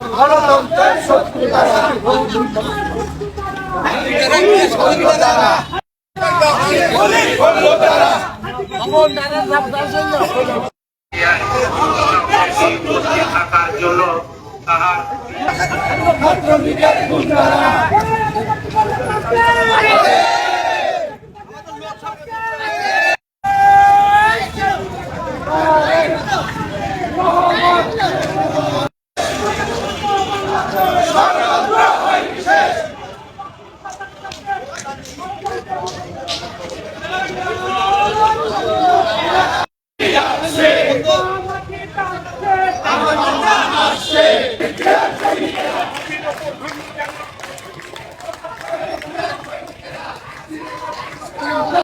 গণতন্ত্রের শত্রু দ্বারা থাকার জন্য তাহার No!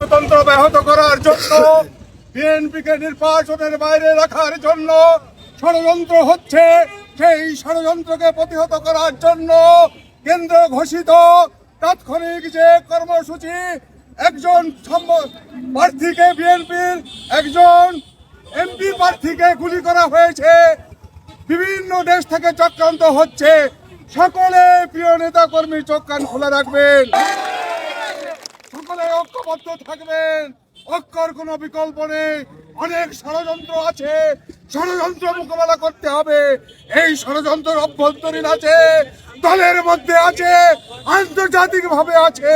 গণতন্ত্র ব্যাহত করার জন্য, বিএনপিকে নির্বাচনের বাইরে রাখার জন্য ষড়যন্ত্র হচ্ছে। সেই ষড়যন্ত্রকে প্রতিহত করার জন্য কেন্দ্র ঘোষিত তাৎক্ষণিক যে কর্মসূচি, একজন প্রার্থীকে বিএনপির একজন এমপি প্রার্থীকে গুলি করা হয়েছে। বিভিন্ন দেশ থেকে চক্রান্ত হচ্ছে। সকলে প্রিয় নেতা কর্মী চোখ কান খোলা রাখবেন। সকলে ঐক্যবদ্ধ থাকবেন। ঐক্যর কোনো বিকল্প নেই। অনেক ষড়যন্ত্র আছে। ষড়যন্ত্র মোকাবেলা করতে হবে। এই ষড়যন্ত্রের অভ্যন্তরীণ আছে। দলের মধ্যে আছে আন্তর্জাতিক ভাবে আছে।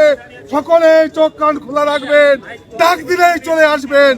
সকলে চোখ কান খোলা রাখবেন, ডাক দিলেই চলে আসবেন।